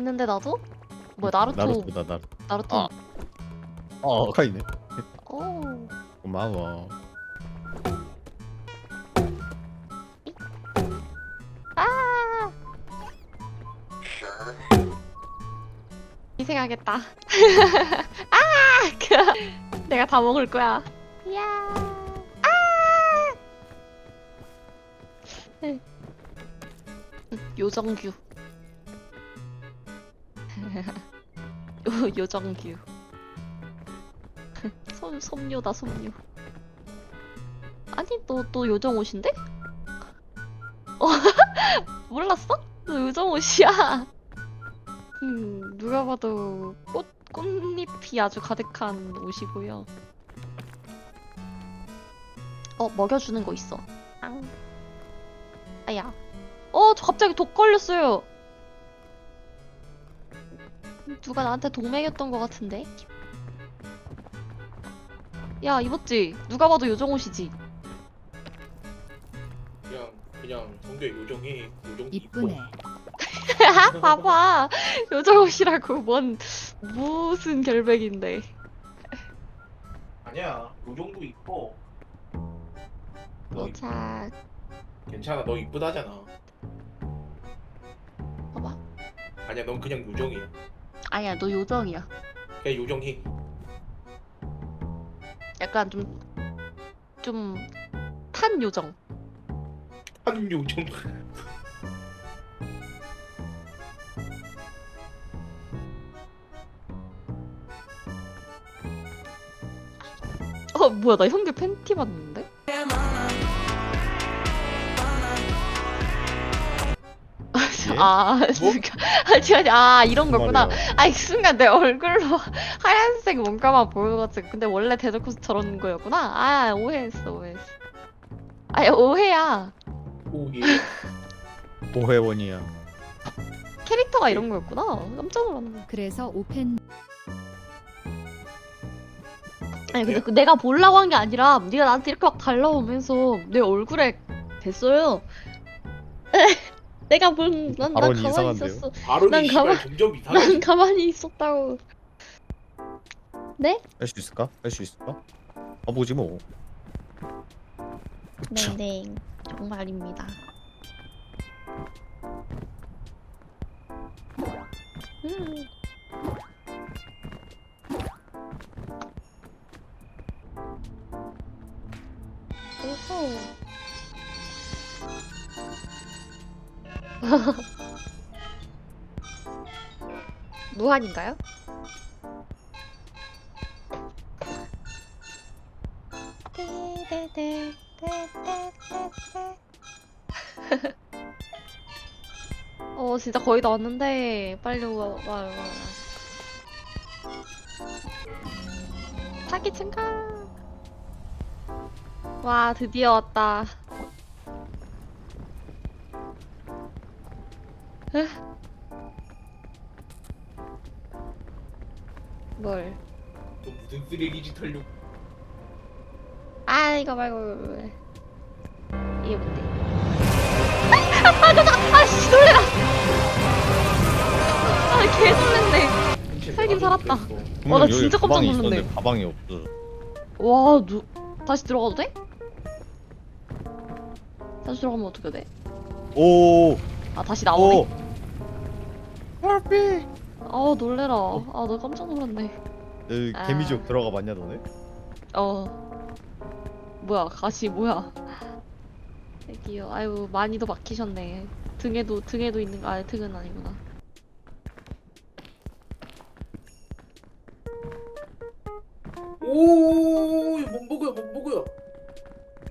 있는데 나도? 뭐야 나루토 나루토다 나루. 나루토 아. 어 카이네. 오 고마워. 아! 희생하겠다. 아! 그, 내가 다 먹을 거야. 야! 아! 요정규. 요, 요정규. 솜, 솜요다, 솜요. 아니, 너, 너 요정 옷인데? 어, 몰랐어? 너 요정 옷이야. 음, 누가 봐도 꽃, 꽃잎이 아주 가득한 옷이고요. 어, 먹여주는 거 있어. 앙. 아야. 어, 저 갑자기 독 걸렸어요. 누가 나한테 독 먹였던 것 같은데? 야, 입었지? 누가 봐도 요정 옷이지? 그냥 그냥 성교 요정이 요정 이쁘네. 봐봐 요정 옷이라고 뭔 무슨 결백인데 아니야 요정도 이뻐 너 이- 도착 괜찮아 너 이쁘다잖아 봐봐 아니야 넌 그냥 요정이야 아니야 너 요정이야. 그냥 요정이. 약간 좀 좀 탄 요정. 한 요정. 어 뭐야 나 현규 팬티 봤는데 아 순간 아니 아니 아 이런 거구나. 말이야. 아이 순간 내 얼굴로 하얀색 뭔가만 보여가지고 근데 원래 데드코스 저런 거였구나? 아 오해했어 오해했어. 아니 오해야. 오예 보혜원이야. 캐릭터가 이런 거였구나. 깜짝 놀랐네. 그래서 오펜 아니 근데 그 내가 보려고 한 게 아니라 네가 나한테 이렇게 막 달라오면서 내 얼굴에 됐어요 내가 본난 난 발언이 가만히 이상한데요? 있었어 바로 난 씨발 가만- 점점 이상해 난 가만히 있었다고 할 수 있을까? 할 수 있을까? 가보지 뭐. 그쵸. 네네 정말입니다 음. 오호. 무한인가요? 어 진짜 거의 다 왔는데 빨리 와와 와. 와. 사기 증가. 와 드디어 왔다. 에? 뭘? 너 무슨 쓰레기 짓 하려고 아 이거 말고 이게 뭔데? 아, 아, 나, 나, 아씨 놀래라! 아, 개 놀랬네. 훔쳐 살긴 살았다. 그랬어. 와, 나 분명 진짜 깜짝 가방이 놀랐네. 있었는데 가방이 없어. 와, 누 다시 들어가도 돼? 다시 들어가면 어떻게 돼? 오. 아, 다시 나오네. 오. 와피. 아, 놀래라. 아, 나 깜짝 놀랐네. 여기 아. 개미지옥 들어가 봤냐 너네? 어. 뭐야, 가시 뭐야? 애기요. 아유, 많이도 막히셨네. 등에도 등에도 있는 거 아니 등은 아니구나. 오, 못 먹어요, 못 먹어요.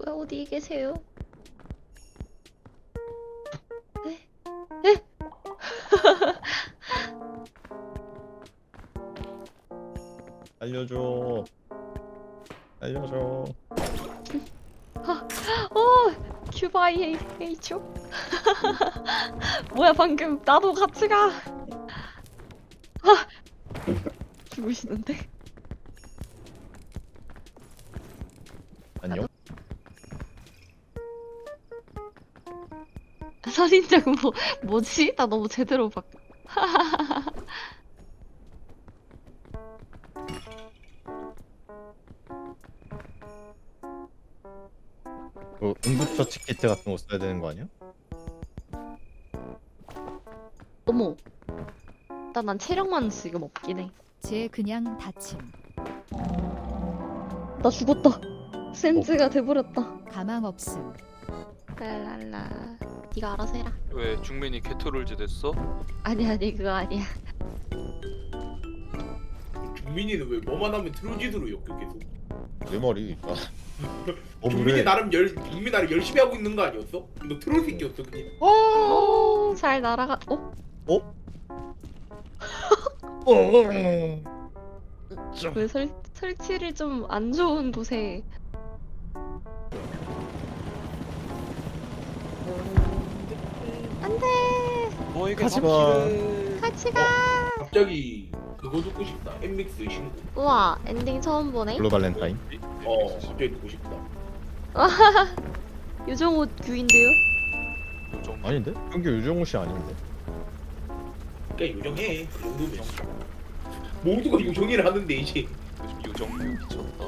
왜 어디 계세요? 알려줘. 알려줘. 어, 큐바이 H쇼? 뭐야 방금 나도 같이 가. 아, 죽으시는데? 안녕. 선인장 뭐 뭐지? 나 너무 제대로 막. 비트 같은 거 써야 되는 거 아니야? 어머. 일단 난 체력만 지금 없긴 해. 제 그냥 다침. 나 죽었다. 센즈가 돼버렸다. 가망 없음. 랄랄라. 네가 알아서 해라. 왜 중민이 개토롤즈 됐어? 아니 아니 그거 아니야. 중민이는 왜 뭐만 하면 트로지드로 엮여 계속 내 말이. 아. 어 중민이 그래. 나름 열 중민 나름 열심히 하고 있는 거 아니었어? 너 트롤 새끼였어 그냥 오, 잘 날아가. 어? 좀. 왜 설, 설치를 좀 안 좋은 곳에 안돼 너에게 하지 마. 같이 가 갑자기 그거 듣고 싶다. 엠믹스 신고 우와 엔딩 처음 보네. 블루 발렌타인. 어 갑자기 듣고 싶다. 유정옷 규인데요? 요정 아닌데? 현규 유정우 씨 아닌데? 그냥 요정해. 그 정도면. 모두가 요정이를 하는데 이제. 요즘 요정류 미쳤다.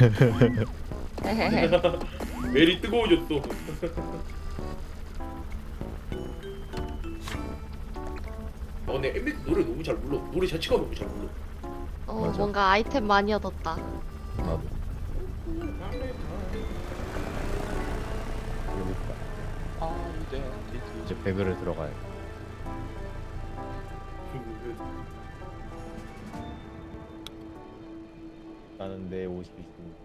멜이 뜨거워졌어 어 근데 엠믹스 노래 너무 잘 불러 노래 자체가 너무 잘 불러 어 맞아. 뭔가 아이템 많이 얻었다 나도. 여기 있다. 아이덴티티 이제 배그를 들어가야 돼. 나는 내 옷이 있으니까.